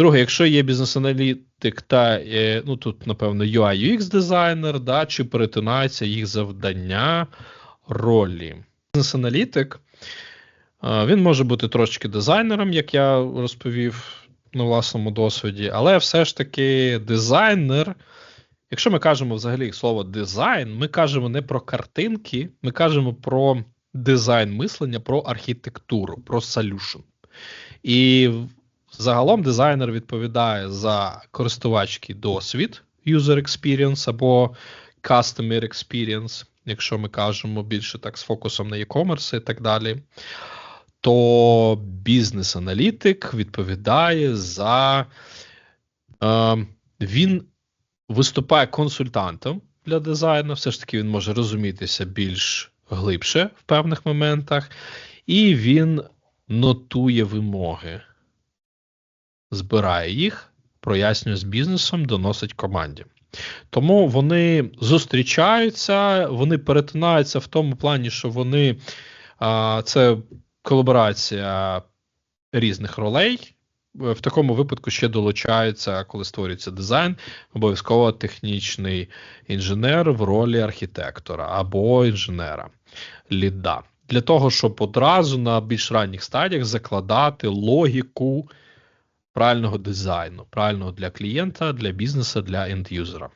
Друге, якщо є бізнес-аналітик та е, ну тут, напевно, UI UX дизайнер, да, чи перетинаються їх завдання ролі. Бізнес-аналітик він може бути трошки дизайнером, як я розповів на власному досвіді, але все ж таки дизайнер. Якщо ми кажемо взагалі слово дизайн, ми кажемо не про картинки, ми кажемо про дизайн мислення, про архітектуру, про solution. І загалом дизайнер відповідає за користувацький досвід, user experience або customer experience, якщо ми кажемо більше так з фокусом на e-commerce і так далі. То бізнес-аналітик відповідає за. Е, він виступає консультантом для дизайну, все ж таки він може розумітися більш глибше в певних моментах, і він нотує вимоги, збирає їх, прояснює з бізнесом, доносить команді. Тому вони зустрічаються, вони перетинаються в тому плані, що вони а, це колаборація різних ролей. В такому випадку ще долучається, коли створюється дизайн, обов'язково технічний інженер в ролі архітектора або інженера ліда. Для того, щоб одразу на більш ранніх стадіях закладати логіку правильного дизайну, правильного для клієнта, для бізнеса, для ендюзера.